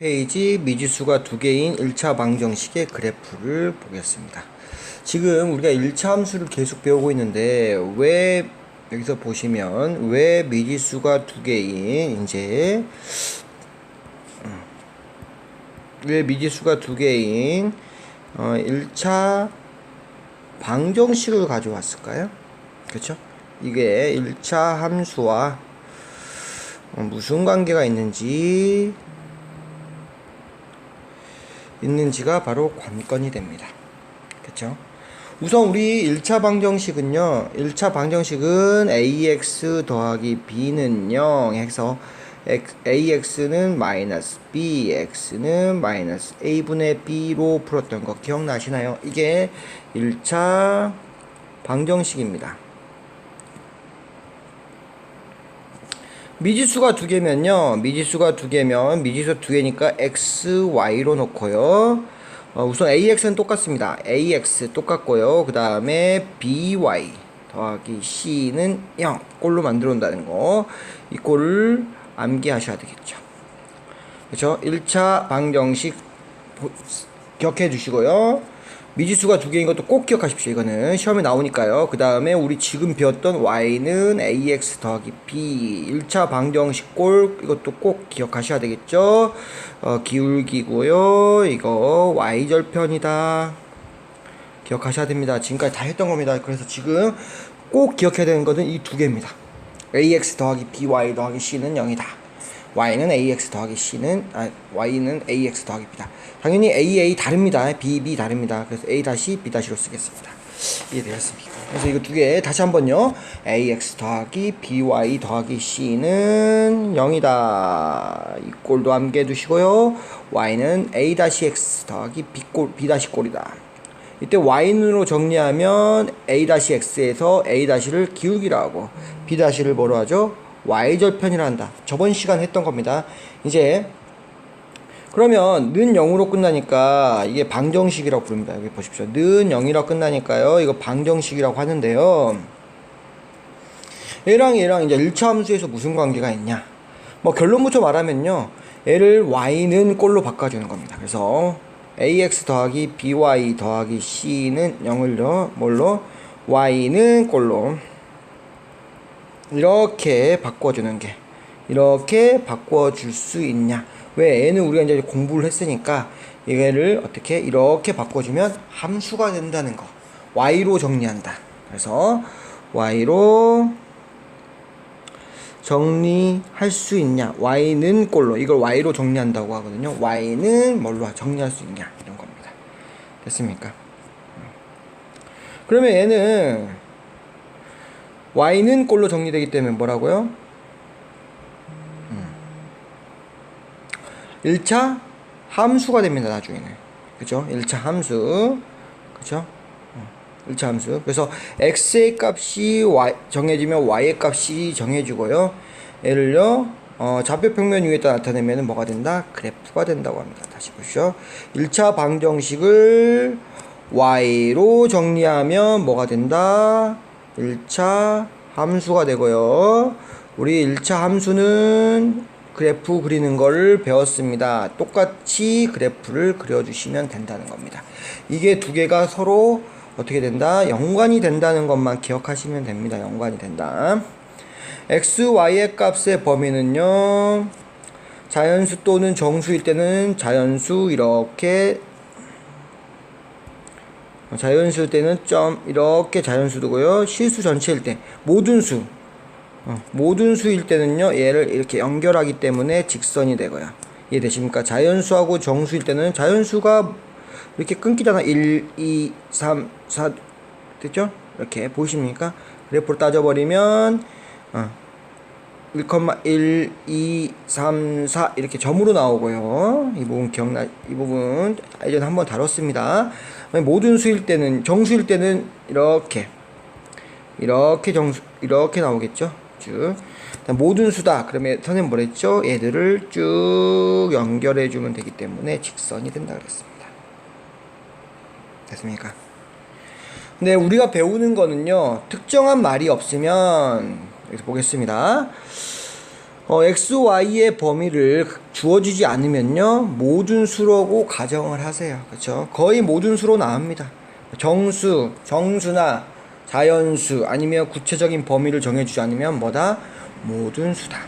페이지 미지수가 두 개인 1차 방정식의 그래프를 보겠습니다. 지금 우리가 1차 함수를 계속 배우고 있는데 왜 여기서 보시면 왜 미지수가 두 개인 이제 음, 왜 미지수가 두 개인 어, 1차 방정식을 가져왔을까요? 그렇죠? 이게 1차 함수와 어, 무슨 관계가 있는지 있는지가 바로 관건이 됩니다. 그쵸? 우선 우리 1차 방정식은요, 1차 방정식은 ax 더하기 b는 0 해서 ax는 마이너스 bx는 마이너스 a분의 b로 풀었던 거 기억나시나요? 이게 1차 방정식입니다. 미지수가 두 개면요. 미지수가 두 개면 미지수 두 개니까 x, y로 놓고요. 어, 우선 ax는 똑같습니다. ax 똑같고요. 그 다음에 by 더하기 c는 0 꼴로 만들어 온다는 거. 이 꼴을 암기하셔야 되겠죠. 그렇죠? 1차 방정식 보- 기억해 주시고요. 미지수가 두 개인 것도 꼭 기억하십시오. 이거는 시험에 나오니까요. 그 다음에 우리 지금 배웠던 y는 ax 더하기 b 1차 방정식 꼴 이것도 꼭 기억하셔야 되겠죠. 어, 기울기고요. 이거 y절편이다. 기억하셔야 됩니다. 지금까지 다 했던 겁니다. 그래서 지금 꼭 기억해야 되는 것은 이 두 개입니다. ax 더하기 by 더하기 c는 0이다. Y는 ax 더하기 c는 아 y는 ax 더하기 b다. 당연히 a a 다릅니다. b b 다릅니다. 그래서 a 다시 b 다시로 쓰겠습니다. 이해되셨습니까? 그래서 이거 두 개 다시 한번요. ax 더하기 by 더하기 c는 0이다. 이 꼴도 함께 두시고요. y는 a 다시 x 더하기 b 꼴 b 다시 꼴이다. 이때 y는으로 정리하면 a-x에서 a-를 기울기라 하고 b-를 뭐로 하죠? Y절편이라 한다. 저번 시간 했던 겁니다. 이제 그러면 는 0으로 끝나니까 이게 방정식이라고 부릅니다. 여기 보십시오. 는 0이라고 끝나니까요. 이거 방정식이라고 하는데요. 얘랑 얘랑 이제 1차 함수에서 무슨 관계가 있냐? 뭐 결론부터 말하면요. 얘를 y는 꼴로 바꿔주는 겁니다. 그래서 ax 더하기 by 더하기 c는 0을요. 뭘로? y는 꼴로 이렇게 바꿔주는 게 이렇게 바꿔줄 수 있냐? 왜 얘는 우리가 이제 공부를 했으니까 얘를 어떻게 이렇게 바꿔주면 함수가 된다는 거. y로 정리한다. 그래서 y로 정리할 수 있냐? y는 꼴로 이걸 y로 정리한다고 하거든요. y는 뭘로 정리할 수 있냐? 이런 겁니다. 됐습니까? 그러면 얘는 y는 꼴로 정리되기 때문에 뭐라고요? 음. 1차 함수가 됩니다, 나중에는. 그죠? 1차 함수. 그죠? 1차 함수. 그래서 x의 값이 y, 정해지면 y의 값이 정해지고요. 얘를요, 어, 좌표 평면 위에다 나타내면 뭐가 된다? 그래프가 된다고 합니다. 다시 보시죠. 1차 방정식을 y로 정리하면 뭐가 된다? 1차 함수가 되고요. 우리 1차 함수는 그래프 그리는 걸 배웠습니다. 똑같이 그래프를 그려주시면 된다는 겁니다. 이게 두 개가 서로 어떻게 된다? 연관이 된다는 것만 기억하시면 됩니다. 연관이 된다. x, y의 값의 범위는요. 자연수 또는 정수일 때는 자연수 이렇게 자연수일 때는 점 이렇게 자연수 두고요. 실수 전체일 때 모든 수 어, 모든 수일 때는요. 얘를 이렇게 연결하기 때문에 직선이 되고요. 이해되십니까? 자연수하고 정수일 때는 자연수가 이렇게 끊기잖아. 1, 2, 3, 4 됐죠? 이렇게 보이십니까? 그래프로 따져버리면 어, 1,1, 2, 3, 4 이렇게 점으로 나오고요. 이 부분 기억나 이 부분 예전에 한번 다뤘습니다. 모든 수일 때는 정수일 때는 이렇게 이렇게 정수 이렇게 나오겠죠. 쭉 모든 수다. 그러면 선생님 뭐랬죠? 얘들을 쭉 연결해 주면 되기 때문에 직선이 된다 그랬습니다. 됐습니까? 근데 우리가 배우는 거는요. 특정한 말이 없으면 여기서 보겠습니다. 어, x, y의 범위를 주어지지 않으면요 모든 수로고 가정을 하세요. 그렇죠? 거의 모든 수로 나옵니다. 정수, 정수나 자연수 아니면 구체적인 범위를 정해주지 않으면 뭐다? 모든 수다.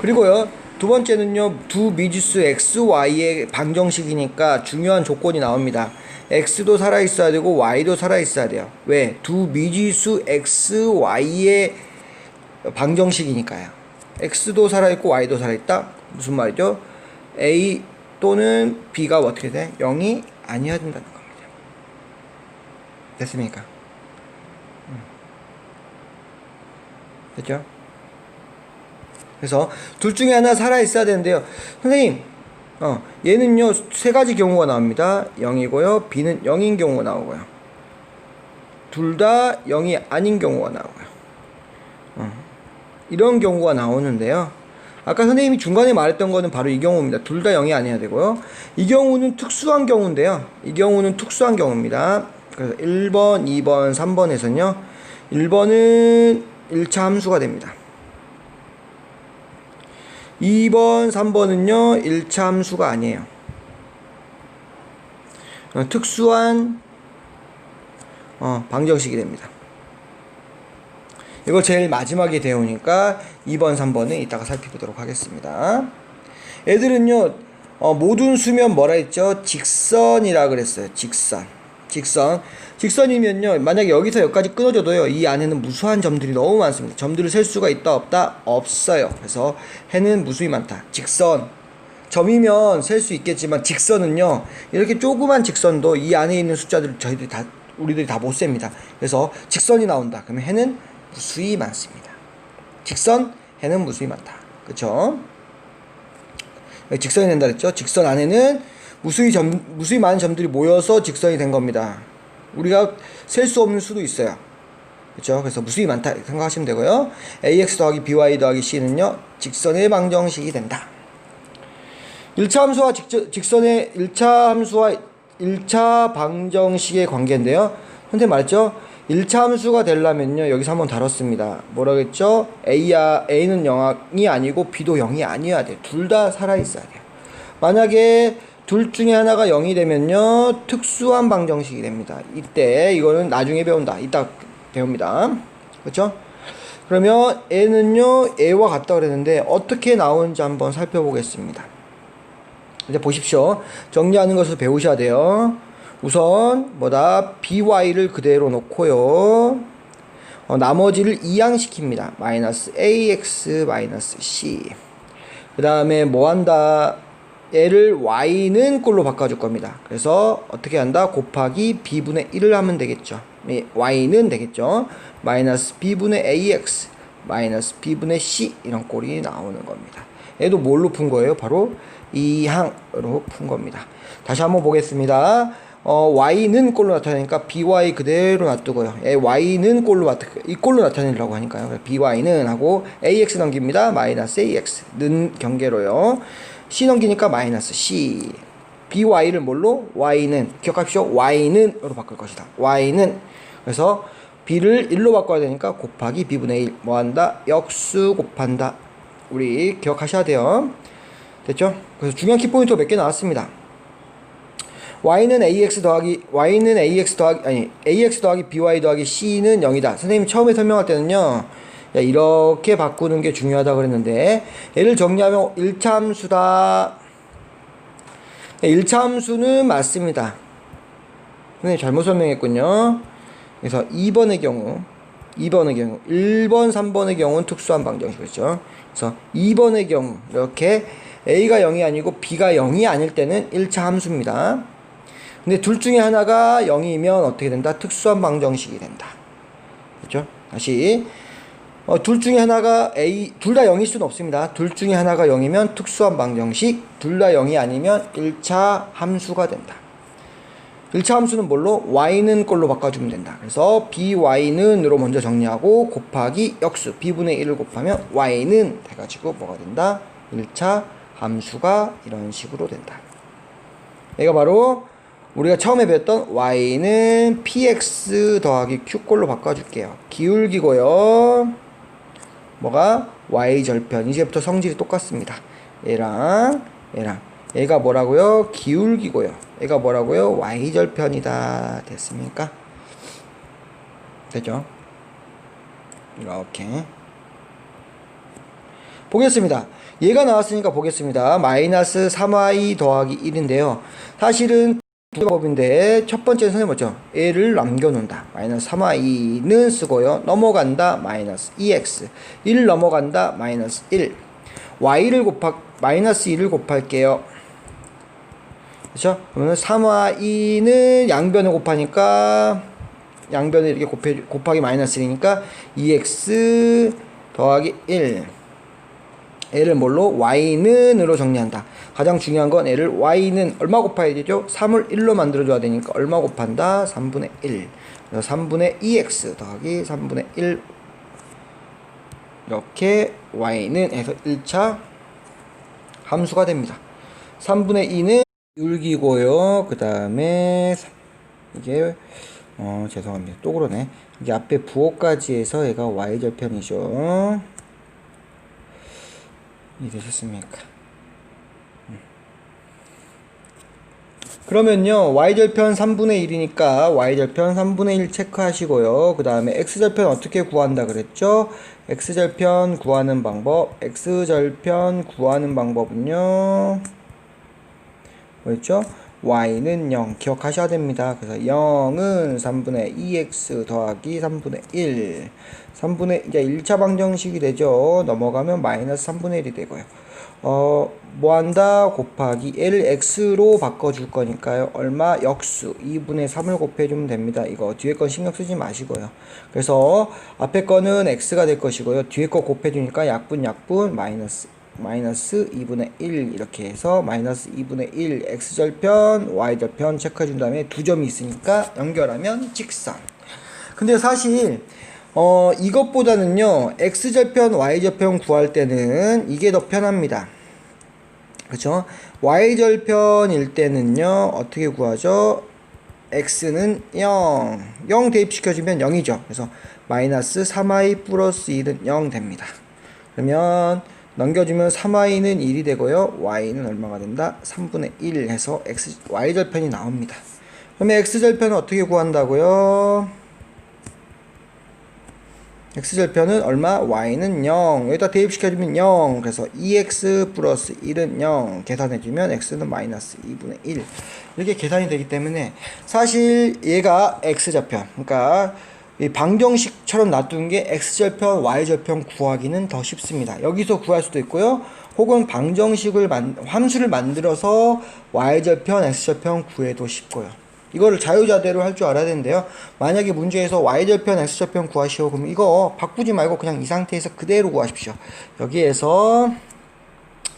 그리고요 두 번째는요 두 미지수 x, y의 방정식이니까 중요한 조건이 나옵니다. x도 살아 있어야 되고 y도 살아 있어야 돼요. 왜? 두 미지수 x, y의 방정식이니까요. x도 살아있고 y도 살아있다. 무슨 말이죠? a 또는 b가 어떻게 돼? 0이 아니어야 된다는 겁니다. 됐습니까? 음. 됐죠? 그래서 둘 중에 하나 살아 있어야 되는데요. 선생님, 어, 얘는요 세 가지 경우가 나옵니다. 0이고요, b는 0인 경우가 나오고요. 둘 다 0이 아닌 경우가 나오고요. 어, 이런 경우가 나오는데요. 아까 선생님이 중간에 말했던 거는 바로 이 경우입니다. 둘 다 0이 아니어야 되고요. 이 경우는 특수한 경우인데요. 이 경우는 특수한 경우입니다. 그래서 1번, 2번, 3번에서는요. 1번은 1차 함수가 됩니다. 2번, 3번은요, 1차 함수가 아니에요. 어, 특수한 어, 방정식이 됩니다. 이거 제일 마지막에 배우니까 2번, 3번은 이따가 살펴보도록 하겠습니다. 애들은요, 어, 모든 수면 뭐라 했죠? 직선이라 그랬어요. 직선. 직선. 직선이면요, 만약에 여기서 여기까지 끊어져도요, 이 안에는 무수한 점들이 너무 많습니다. 점들을 셀 수가 있다, 없다? 없어요. 그래서 해는 무수히 많다. 직선. 점이면 셀 수 있겠지만 직선은요, 이렇게 조그만 직선도 이 안에 있는 숫자들을 저희들이 다, 우리들이 다 못 셉니다. 그래서 직선이 나온다. 그러면 해는 무수히 많습니다. 직선, 해는 무수히 많다. 그쵸? 직선이 된다 그랬죠? 직선 안에는 무수히 점, 무수히 많은 점들이 모여서 직선이 된 겁니다. 우리가 셀 수 없는 수도 있어요. 그렇죠? 그래서 무수히 많다 생각하시면 되고요. ax 더하기 by 더하기 c는요. 직선의 방정식이 된다. 1차 함수와 직저, 직선의 1차 함수와 1차 방정식의 관계인데요. 선생님 말했죠? 1차 함수가 되려면요. 여기서 한번 다뤘습니다. 뭐라 그랬죠? A야, A는 0이 아니고 B도 0이 아니어야 돼요. 둘다 살아있어야 돼요. 만약에 둘 중에 하나가 0이 되면요. 특수한 방정식이 됩니다. 이때 이거는 나중에 배운다. 이따 배웁니다. 그렇죠? 그러면 N은요. A와 같다 그랬는데 어떻게 나오는지 한번 살펴보겠습니다. 이제 보십시오. 정리하는 것을 배우셔야 돼요. 우선 뭐다 by를 그대로 놓고요. 어, 나머지를 이항시킵니다. 마이너스 ax 마이너스 c. 그 다음에 뭐 한다? 얘를 y는 꼴로 바꿔줄 겁니다. 그래서 어떻게 한다? 곱하기 b분의 1을 하면 되겠죠. y는 되겠죠. 마이너스 b분의 ax 마이너스 b분의 c 이런 꼴이 나오는 겁니다. 얘도 뭘로 푼 거예요? 바로 이항으로 푼 겁니다. 다시 한번 보겠습니다. 어, y는 꼴로 나타내니까 by 그대로 놔두고요. 예, y는 꼴로 나타 이 꼴로 나타내려고 하니까요. by는 하고 ax 넘깁니다. 마이너스 ax 는 경계로요. c 넘기니까 마이너스 c. by를 뭘로? y는 기억하십시오. y는 으로 바꿀 것이다. y는 그래서 b를 1로 바꿔야 되니까 곱하기 b분의 1 뭐한다? 역수 곱한다. 우리 기억하셔야 돼요. 됐죠? 그래서 중요한 키포인트가 몇개 나왔습니다. Y는 ax 더하기 y는 ax 더하기 아니 ax 더하기 by 더하기 c는 0이다. 선생님 처음에 설명할 때는요. 야, 이렇게 바꾸는 게 중요하다 그랬는데 얘를 정리하면 1차 함수다. 1차 함수는 맞습니다. 선생님 잘못 설명했군요. 그래서 2번의 경우 2번의 경우 1번 3번의 경우는 특수한 방정식이죠. 그래서 2번의 경우 이렇게 a가 0이 아니고 b가 0이 아닐 때는 1차 함수입니다. 근데 둘 중에 하나가 0이면 어떻게 된다? 특수한 방정식이 된다. 그렇죠? 다시 어, 둘 중에 하나가 A 둘 다 0일 수는 없습니다. 둘 중에 하나가 0이면 특수한 방정식, 둘 다 0이 아니면 1차 함수가 된다. 1차 함수는 뭘로? y는 꼴로 바꿔주면 된다. 그래서 by는으로 먼저 정리하고 곱하기 역수 b분의 1을 곱하면 y는 돼가지고 뭐가 된다? 1차 함수가 이런 식으로 된다. 얘가 바로 우리가 처음에 배웠던 y는 px 더하기 q꼴로 바꿔줄게요. 기울기고요. 뭐가 y 절편 이제부터 성질이 똑같습니다. 얘랑 얘랑 얘가 뭐라고요? 기울기고요. 얘가 뭐라고요? y 절편이다. 됐습니까? 됐죠? 이렇게 보겠습니다. 얘가 나왔으니까 보겠습니다. 마이너스 3y 더하기 1인데요. 사실은 두 방법인데 첫 번째 선생님 뭐죠? 얘를 남겨놓는다. 마이너스 3y는 쓰고요. 넘어간다. 마이너스 2x 1 넘어간다. 마이너스 1 y를 곱하 마이너스 1을 곱할게요. 그렇죠? 그러면 3y는 양변을 곱하니까 양변을 이렇게 곱해, 곱하기 마이너스 1이니까 2x 더하기 1 얘를 뭘로? y는으로 정리한다. 가장 중요한 건 얘를 y는 얼마 곱해야 되죠? 3을 1로 만들어줘야 되니까 얼마 곱한다? 3분의 1. 그래서 3분의 2x 더하기 3분의 1 이렇게 y는 해서 1차 함수가 됩니다. 3분의 2는 율기고요. 그 다음에 이게 어 죄송합니다. 또 그러네. 이게 앞에 부호까지 해서 얘가 y절편이죠. 이해되셨습니까? 음. 그러면요 y절편 3분의 1이니까 y절편 3분의 1 체크하시고요 그 다음에 x절편 어떻게 구한다 그랬죠 x절편 구하는 방법 x절편 구하는 방법은요 뭐였죠 y는 0 기억하셔야 됩니다 그래서 0은 3분의 2x 더하기 3분의 1 3분의 이제 1차 방정식이 되죠 넘어가면 마이너스 3분의 1이 되고요 어, 뭐 한다? 곱하기 L X로 바꿔줄 거니까요. 얼마? 역수. 2분의 3을 곱해주면 됩니다. 이거 뒤에 건 신경 쓰지 마시고요. 그래서 앞에 거는 X가 될 것이고요. 뒤에 거 곱해주니까 약분, 약분, 마이너스. 마이너스 2분의 1 이렇게 해서 마이너스 2분의 1 X절편, Y절편 체크해준 다음에 두 점이 있으니까 연결하면 직선. 근데 사실 어, 이것보다는요, X절편, Y절편 구할 때는 이게 더 편합니다. 그쵸? Y절편일 때는요, 어떻게 구하죠? X는 0. 0 대입시켜주면 0이죠. 그래서 마이너스 3y 플러스 1은 0 됩니다. 그러면 넘겨주면 3y는 1이 되고요. y는 얼마가 된다? 3분의 1 해서 x, y절편이 나옵니다. 그러면 x절편은 어떻게 구한다고요? x절편은 얼마? y는 0 여기다 대입시켜주면 0 그래서 2x 플러스 1은 0 계산해주면 x는 마이너스 2분의 1 이렇게 계산이 되기 때문에 사실 얘가 x절편 그러니까 이 방정식처럼 놔둔 게 x절편 y절편 구하기는 더 쉽습니다 여기서 구할 수도 있고요 혹은 방정식을 만, 함수를 만들어서 y절편 x절편 구해도 쉽고요 이거를 자유자대로 할 줄 알아야 되는데요. 만약에 문제에서 y절편, x절편 구하시오. 그럼 이거 바꾸지 말고 그냥 이 상태에서 그대로 구하십시오. 여기에서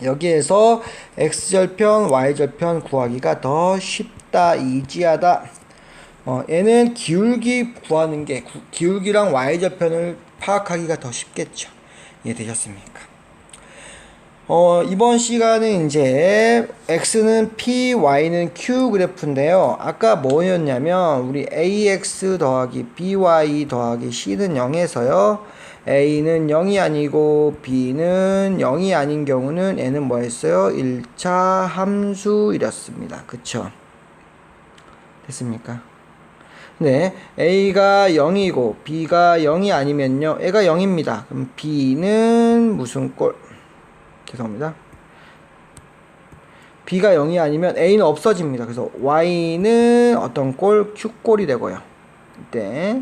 여기에서 x절편, y절편 구하기가 더 쉽다, 이지하다. 어, 얘는 기울기 구하는 게 구, 기울기랑 y절편을 파악하기가 더 쉽겠죠. 이해되셨습니까? 어, 이번 시간은 이제 x는 p, y는 q 그래프인데요. 아까 뭐였냐면 우리 ax 더하기 by 더하기 c는 0에서요. a는 0이 아니고 b는 0이 아닌 경우는 얘는 뭐였어요? 1차 함수 이랬습니다. 그쵸? 됐습니까? 네, a가 0이고 b가 0이 아니면요. 얘가 0입니다. 그럼 b는 무슨 꼴? 죄송합니다. b가 0이 아니면 a는 없어집니다. 그래서 y는 어떤 꼴? q꼴이 되고요. 이때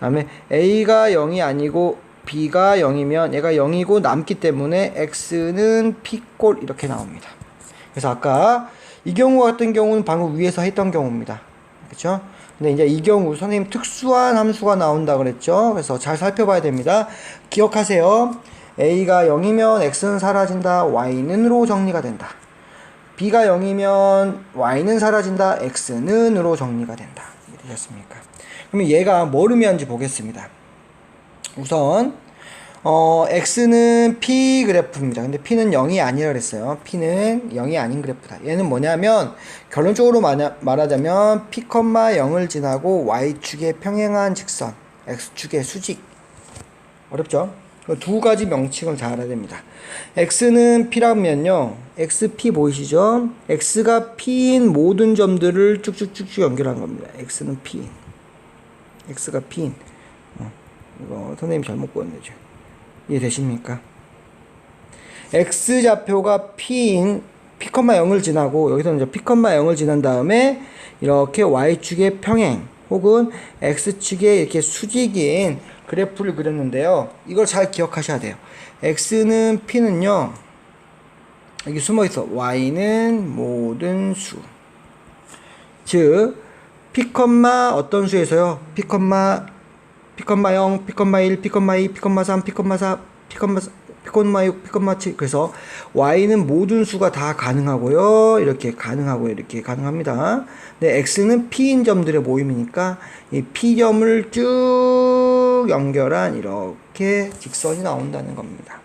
다음에 a가 0이 아니고 b가 0이면 얘가 0이고 남기 때문에 x는 p꼴 이렇게 나옵니다. 그래서 아까 이 경우 같은 경우는 방금 위에서 했던 경우입니다. 그렇죠? 근데 이제 이 경우 선생님 특수한 함수가 나온다 그랬죠? 그래서 잘 살펴봐야 됩니다. 기억하세요. a가 0이면 x는 사라진다. y는으로 정리가 된다. b가 0이면 y는 사라진다. x는으로 정리가 된다. 되셨습니까? 그러면 얘가 뭘 의미하는지 보겠습니다. 우선 어, x는 p 그래프입니다. 근데 p는 0이 아니라 그랬어요. p는 0이 아닌 그래프다. 얘는 뭐냐면 결론적으로 말하자면 p, 0을 지나고 y축에 평행한 직선, x축의 수직. 어렵죠? 그두 가지 명칭을 잘 알아야 됩니다. x는 p라면요. xp 보이시죠? x가 p인 모든 점들을 쭉쭉쭉쭉 연결한 겁니다. x는 p인. x가 p인. 어, 이거 선생님 잘못 보였네. 죠 이해되십니까? x좌표가 p인 p, 0을 지나고 여기서는 이제 p, 0을 지난 다음에 이렇게 y축의 평행 혹은 x축의 이렇게 수직인 그래프를 그렸는데요. 이걸 잘 기억하셔야 돼요. x는 p는요. 여기 숨어 있어. y는 모든 수. 즉 p, 어떤 수에서요? p, p, 0, p, 1, p, 2, p, 3, p, 4, p, 4, 피콘마 6, 피콘마 7 그래서 y는 모든 수가 다 가능하고요. 이렇게 가능하고 이렇게 가능합니다. 근데 x는 p인 점들의 모임이니까 이 p점을 쭉 연결한 이렇게 직선이 나온다는 겁니다.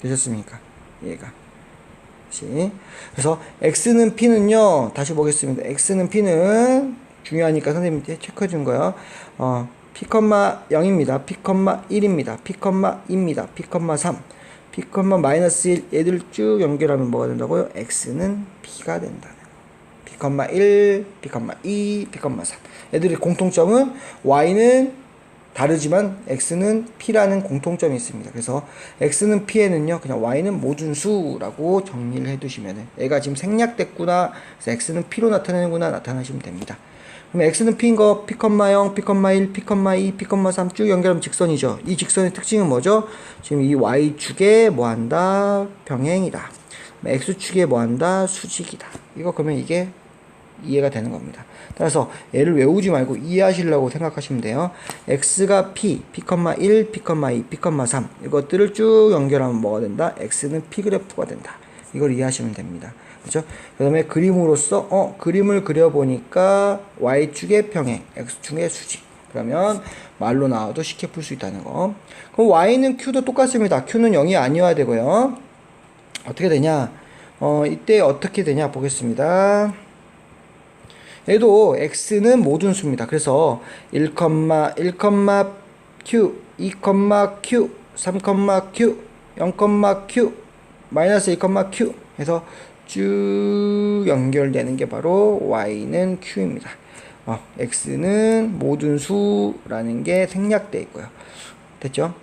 되셨습니까? 다시. 그래서 x는 p는요 다시 보겠습니다. x는 p는 중요하니까 선생님한테 체크해 준 거예요 어 P, 0입니다. P, 1입니다. P, 2입니다. P, 3. P, 마이너스 1 얘들 쭉 연결하면 뭐가 된다고요? X는 P가 된다는 P, 1, P, 2, P, 3 얘들의 공통점은 Y는 다르지만 X는 P라는 공통점이 있습니다. 그래서 X는 P에는요, 그냥 Y는 모든 수라고 정리를 해 두시면 얘가 지금 생략됐구나, 그래서 X는 P로 나타내는구나 나타나시면 됩니다. 그럼 x는 p인 거 p, 0, p, 1, p, 2, p, 3쭉 연결하면 직선이죠. 이 직선의 특징은 뭐죠? 지금 이 y축에 뭐 한다? 병행이다. x축에 뭐 한다? 수직이다. 이거 그러면 이게 이해가 되는 겁니다. 따라서 얘를 외우지 말고 이해하시려고 생각하시면 돼요. x가 p, p, 1, p, 2, p, 3 이것들을 쭉 연결하면 뭐가 된다? x는 p 그래프가 된다. 이걸 이해하시면 됩니다. 그죠? 그 다음에 그림으로써, 어, 그림을 그려보니까 Y축의 평행, X축의 수직. 그러면 말로 나와도 쉽게 풀 수 있다는 거. 그럼 Y는 Q도 똑같습니다. Q는 0이 아니어야 되고요. 어떻게 되냐? 어, 이때 어떻게 되냐 보겠습니다. 얘도 X는 모든 수입니다. 그래서 1, 1, Q, 2, Q, 3, Q, 0, Q, 마이너스 2, Q 해서 쭉 연결되는 게 바로 y는 q입니다. 어, x는 모든 수라는 게 생략되어 있고요. 됐죠?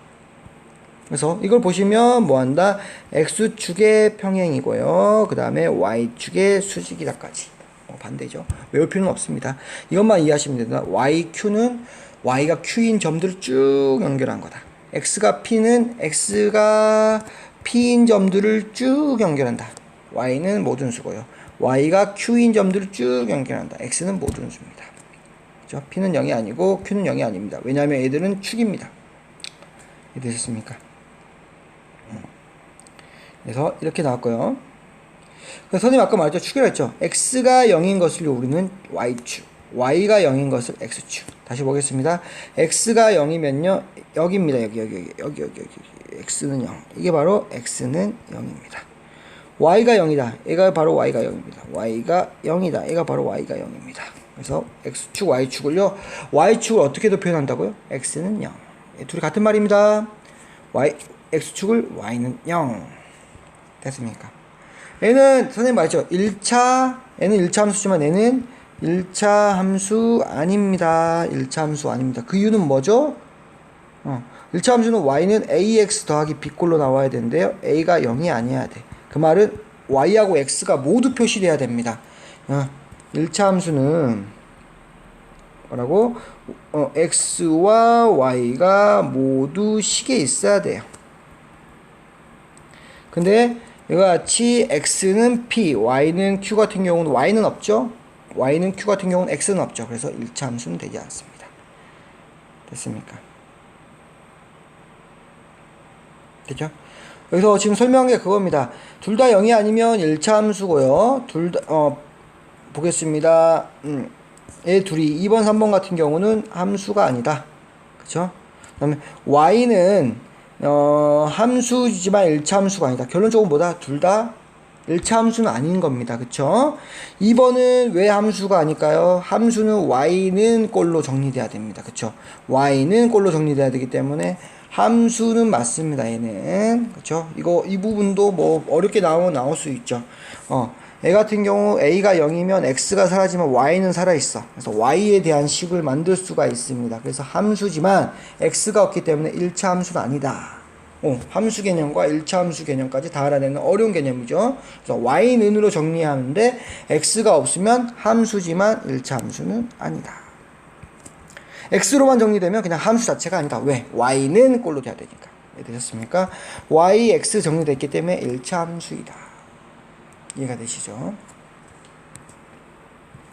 그래서 이걸 보시면 뭐 한다? x축의 평행이고요. 그 다음에 y축의 수직이다까지. 어, 반대죠. 외울 필요는 없습니다. 이것만 이해하시면 됩니다. yq는 y가 q인 점들을 쭉 연결한 거다. x가 p는 x가 p인 점들을 쭉 연결한다. Y는 모든 수고요. y가 q인 점들을 쭉 연결한다. x는 모든 수입니다. 그죠? p는 0이 아니고 q는 0이 아닙니다. 왜냐하면 얘들은 축입니다. 이해되셨습니까? 그래서 이렇게 나왔고요. 그래서 선생님 아까 말했죠. 축이라 했죠. x가 0인 것을 우리는 y축, y가 0인 것을 x축. 다시 보겠습니다. x가 0이면요. 여기입니다. 여기 여기 여기 여기 여기 여기 x는 0. 이게 바로 x는 0입니다. Y가 0이다. 얘가 바로 y가 0입니다. y가 0이다. 얘가 바로 y가 0입니다. 그래서 x축, y축을요. y축을 어떻게도 표현한다고요? x는 0. 둘이 같은 말입니다. y, x축을 y는 0. 됐습니까? 얘는 선생님 말했죠. 1차, 얘는 1차 함수지만 얘는 1차 함수 아닙니다. 1차 함수 아닙니다. 그 이유는 뭐죠? 어, 1차 함수는 y는 ax 더하기 b꼴로 나와야 되는데요. a가 0이 아니어야 돼. 그 말은 y하고 x가 모두 표시돼야 됩니다. 어, 1차 함수는 뭐라고? 어, x와 y가 모두 식에 있어야 돼요. 근데 이와 같이 x는 p, y는 q 같은 경우는 y는 없죠? y는 q 같은 경우는 x는 없죠. 그래서 1차 함수는 되지 않습니다. 됐습니까? 됐죠? 여기서 지금 설명한 게 그겁니다. 둘 다 0이 아니면 1차 함수고요. 둘 다, 어, 보겠습니다. 음, 얘 둘이 2번, 3번 같은 경우는 함수가 아니다. 그쵸? 그 다음에 y는, 어, 함수지만 1차 함수가 아니다. 결론적으로 뭐다? 둘 다 1차 함수는 아닌 겁니다. 그쵸? 2번은 왜 함수가 아닐까요? 함수는 y는 꼴로 정리돼야 됩니다. 그쵸? y는 꼴로 정리돼야 되기 때문에 함수는 맞습니다. 얘는. 그쵸? 이거, 이 부분도 뭐 어렵게 나오면 나올 수 있죠. 어. 애 같은 경우 a가 0이면 x가 사라지면 y는 살아있어. 그래서 y에 대한 식을 만들 수가 있습니다. 그래서 함수지만 x가 없기 때문에 1차 함수는 아니다. 어, 함수 개념과 1차 함수 개념까지 다 알아내는 어려운 개념이죠. 그래서 y는으로 정리하는데 x가 없으면 함수지만 1차 함수는 아니다. X로만 정리되면 그냥 함수 자체가 아니다. 왜? y는 꼴로 돼야 되니까. 이해되셨습니까? y, x 정리됐기 때문에 1차 함수이다. 이해가 되시죠?